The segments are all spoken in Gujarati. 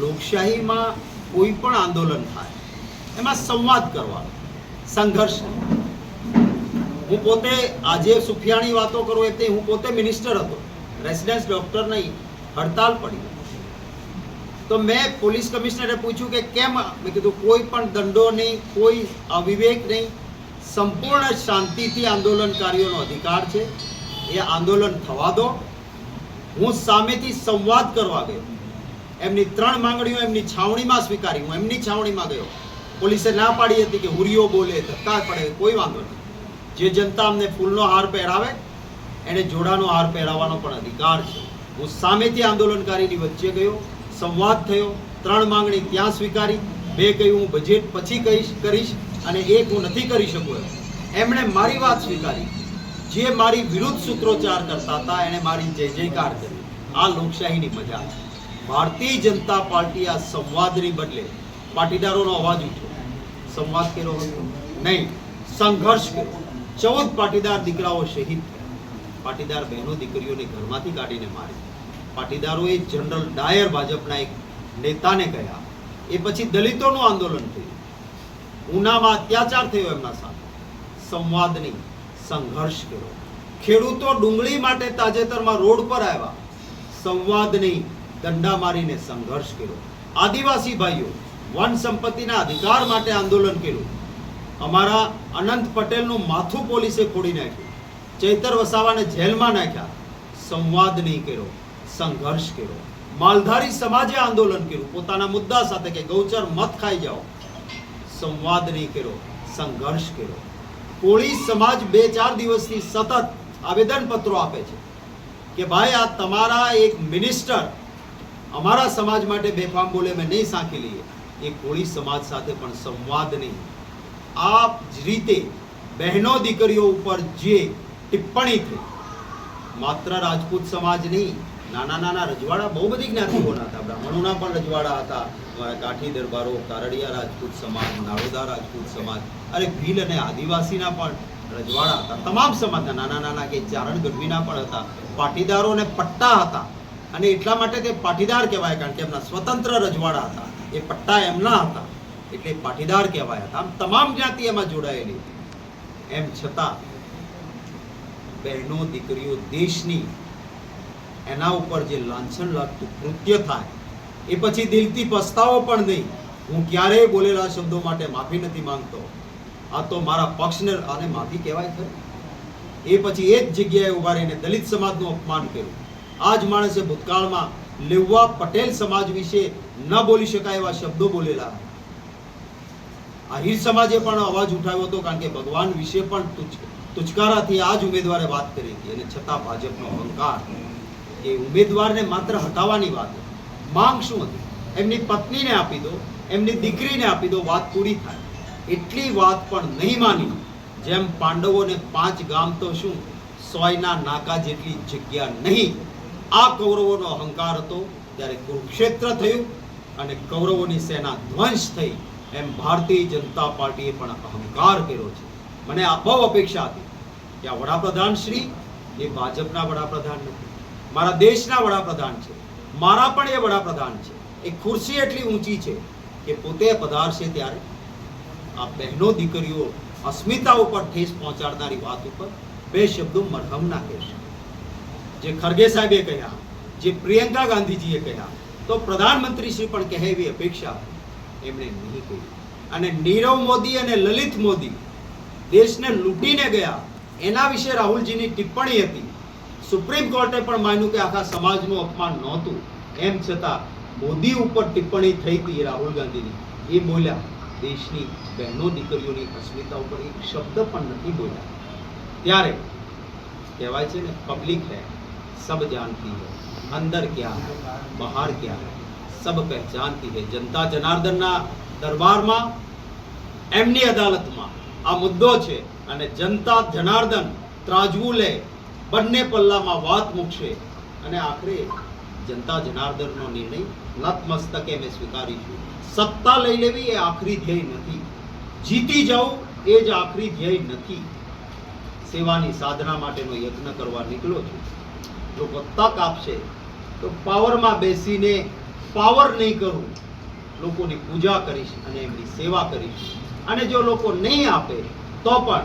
લોકશાહીમાં કોઈ પણ આંદોલન થાય, એમાં સંવાદ કરવાનો, સંઘર્ષ હું પોતે આજે સુફિયાણી વાતો કરું એ હું પોતે મિનિસ્ટર હતો રેસિડેન્સ ડૉક્ટર નહીં, હડતાલ પડી. તો મેં પોલીસ કમિશનરે પૂછ્યું કે કેમ મેં કીધું, કોઈ પણ દંડો નહીં, કોઈ અવિવેક નહીં. સંપૂર્ણ શાંતિથી આંદોલનકારીઓનો અધિકાર છે. એ આંદોલન થવા દો. હું સામેથી સંવાદ કરવા ગયો. એમની ત્રણ માંગણીઓ એમની છાવણીમાં સ્વીકારી. હું એમની છાવણીમાં ગયો. પોલીસે ના પાડી હતી કે હુરીઓ બોલે, ધક્કા પડે, કોઈ વાંધો નહીં. જે જનતા અમને ફૂલનો હાર પહેરાવે, એને જોડાનો હાર પહેરાવવાનો પણ અધિકાર છે. હું સામેથી આંદોલનકારીની વચ્ચે ગયો, સંવાદ થયો, ત્રણ માંગણી ત્યાં સ્વીકારી, બે કહ્યું, હું બજેટ પછી કહીશ, કરીશ અને એક હું નથી કરી શકું. એમ એમણે મારી વાત સ્વીકારી. જે મારી વિરુદ્ધ સૂત્રોચ્ચાર કરતા હતા એણે મારી જય જયકાર કરી. આ લોકશાહીની મજા છે. ભારતીય જનતા પાર્ટી આ સંવાદની બદલે પાટીદારોનો અવાજ ઉઠ્યો. સંવાદ કર્યો નહીં, સંઘર્ષ કર્યો. ચૌદ પાટીદાર દીકરાઓ શહીદ થયા. પાટીદાર બહેનો દીકરીઓને ઘરમાંથી કાઢીને મારી પાટીદારોએ જનરલ ડાયર ભાજપના એક નેતાને કહ્યા, એ પછી દલિતોનું આંદોલન થયું. ઉનામાં અત્યાચાર થયો એમના સાથે સંવાદ નહીં સંઘર્ષ કર્યો. ખેડૂતો ડુંગળી માટે તાજેતરમાં રોડ પર આવ્યા. સંવાદ નહીં દંડા મારીને સંઘર્ષ કર્યો. આદિવાસી ભાઈઓ, વન સંપત્તિના અધિકાર માટે આંદોલન કર્યું. અમારા અનંત પટેલનું માથું પોલીસે ફોડી નાખ્યું. ચૈતર વસાવાને જેલમાં નાખ્યા. સંવાદ નહીં કર્યો, સંઘર્ષ કર્યો. માલધારી સમાજે આંદોલન કર્યું. પોતાના મુદ્દા સાથે કે ગૌચર મત ખાઈ જાઓ. સંવાદ નહીં કર્યો, સંઘર્ષ કર્યો. કોળી સમાજ બે ચાર દિવસથી સતત આવેદનપત્રો આપે છે કે ભાઈ આ તમારા એક મિનિસ્ટર અમારા સમાજ માટે બેફામ બોલે મેં નહીં સાંખી લઈએ. એ કોળી સમાજ સાથે પણ સંવાદ નહીં. આ જ રીતે બહેનો દીકરીઓ ઉપર જે ટિપ્પણી થઈ, માત્ર રાજપૂત સમાજ નહીં, નાના નાના રજવાડા, બહુ બધી જ્ઞાતિઓના હતા, બ્રાહ્મણોના પણ રજવાડા હતા કાઠી દરબારો, કારડિયા રાજપૂત સમાજ, નાળોદા રાજપૂત સમાજ, અરે ભીલ અને આદિવાસીના પણ રજવાડા હતા, તમામ સમાજના નાના નાના કે ચારણ ગઢવીના પણ હતા, પાટીદારો અને પટ્ટા હતા અને એટલા માટે તે પાટીદાર કહેવાય, કારણ કે એમના સ્વતંત્ર રજવાડા હતા. એ પટ્ટા એમના હતા. એટલે પાટીદાર કહેવાય હતા. આમ તમામ જ્ઞાતિ એમાં જોડાયેલી. એમ છતાં બહેનો, દીકરીઓ દેશની એના ઉપર જે લાંછન લાગતું કૃત્ય થાય, એ પછી દિલથી પસ્તાવો પણ નહીં. હું ક્યારેય બોલેલા શબ્દો માટે માફી નથી માંગતો. આ તો મારા પક્ષને આને માફી કહેવાય ખરી. એ પછી એ જ જગ્યાએ ઊભા રહીને દલિત સમાજનું અપમાન કર્યું. આ માણસે ભૂતકાળમાં લેવા પટેલ સમાજ વિશે ન બોલી શકાય એવા શબ્દો બોલેલા. આહિર સમાજે પણ અવાજ ઉઠાવ્યો હતો કારણ કે ભગવાન વિશે પણ તુચકારાથી આ જ ઉમેદવારે વાત કરી હતી અને છતાં ભાજપનો અહંકાર એ ઉમેદવારને માત્ર હટાવવાની વાત માંગ શું હતી? એમની પત્નીને આપી દો, એમની દીકરીને આપી દો, વાત પૂરી થાય. એટલી વાત પણ નહીં માની. જેમ પાંડવોને પાંચ ગામ તો શું, સોયના નાકા જેટલી જગ્યા નહીં. આ કૌરવોનો અહંકાર હતો ત્યારે કુરુક્ષેત્ર થયું અને કૌરવોની સેના ધ્વંસ થઈ એમ ભારતીય જનતા પાર્ટીએ પણ અહંકાર કર્યો છે. મને આ બહુ અપેક્ષા હતી કે આ વડાપ્રધાન શ્રી એ ભાજપના વડાપ્રધાન નથી, મારા દેશના વડાપ્રધાન છે, મારા પણ એ વડાપ્રધાન છે. એ ખુરશી એટલી ઊંચી છે કે પોતે પધારશે ત્યારે આ બહેનો દીકરીઓ અસ્મિતા ઉપર ઠેસ પહોંચાડનારી વાત ઉપર બે શબ્દો મરહમ ના કહેશે. જે ખરગે સાહેબે કહ્યા, જે પ્રિયંકા ગાંધીજીએ કહ્યા, તો પ્રધાનમંત્રી શ્રી પણ કહે એવી અપેક્ષા એમણે નહીં કહી અને નીરવ મોદી અને લલિત મોદી દેશને લૂંટીને ગયા, એના વિશે રાહુલજીની ટિપ્પણી હતી. સુપ્રીમ કોર્ટે પણ માન્યું કે આખા સમાજનું અપમાન નહોતું. એમ છતાં મોદી ઉપર ટિપ્પણી થઈ હતી રાહુલ ગાંધીની. એ બોલ્યા, દેશની બહેનો દીકરીઓની અસ્મિતા ઉપર એક શબ્દ પણ નથી બોલ્યા. ત્યારે કહેવાય છે ને પબ્લિક હૈ. સબ જાનતી હૈ અંદર ક્યાં હૈ બહાર ક્યાં હૈ સબ પહેચાનતી હૈ જનતા જનાર્દનના દરબારમાં એમની અદાલતમાં આ મુદ્દો છે અને જનતા જનાર્દન ત્રાજવું લે બંને પલ્લામાં વાત મૂકશે અને આખરે જનતા જનાર્દનનો નિર્ણય નતમસ્તકે મેં સ્વીકારીશું સત્તા લઈ લેવી એ આખરી ધ્યેય નથી જીતી જવું એ જ આખરી ધ્યેય નથી સેવાની સાધના માટેનો યજ્ઞ કરવા નીકળો છું લોકો તક આપશે, તો પાવરમાં બેસીને પાવર નહીં કરું, લોકોની પૂજા કરીશ અને એમની સેવા કરીશ. અને જો લોકો નહીં આપે, તો પણ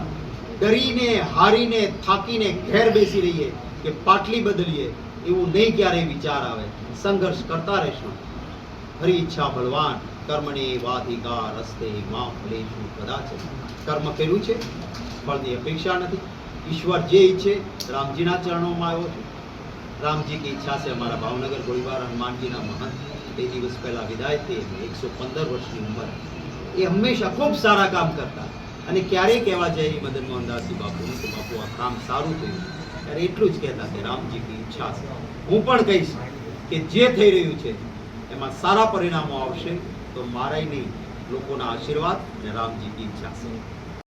ડરીને, હારીને, થાકીને ઘેર બેસી રહીએ કે પાટલી બદલીએ, એવું નહીં ક્યારેય વિચાર આવે. સંઘર્ષ કરતા રહેશું. હરી ઈચ્છા બળવાન કર્મને વાધિકા રસ્તે માં ફલેશું કદાચ. કર્મ કર્યું છે? ફળની અપેક્ષા નથી. ઈશ્વર જે ઈચ્છે, રામજીના ચરણોમાં આવ્યો છું. રામજી કી ઈચ્છા છે અમારા ભાવનગર ગોળીબાર હનુમાનજીના મહંત બે દિવસ પહેલાં વિદાય થઈ હતી એકસો પંદર વર્ષની ઉંમર. એ હંમેશા ખૂબ સારા કામ કરતા. અને ક્યારેય કહેવા જાય મદન મોહનદાસજી બાપુને કે બાપુ, આ કામ સારું થયું. ત્યારે એટલું જ કહેતા કે રામજી કી ઈચ્છા છે. હું પણ કહીશ કે જે થઈ રહ્યું છે, એમાં સારા પરિણામો આવશે. તો મારાય નહીં, લોકોના આશીર્વાદ અને રામજી કી ઈચ્છા છે.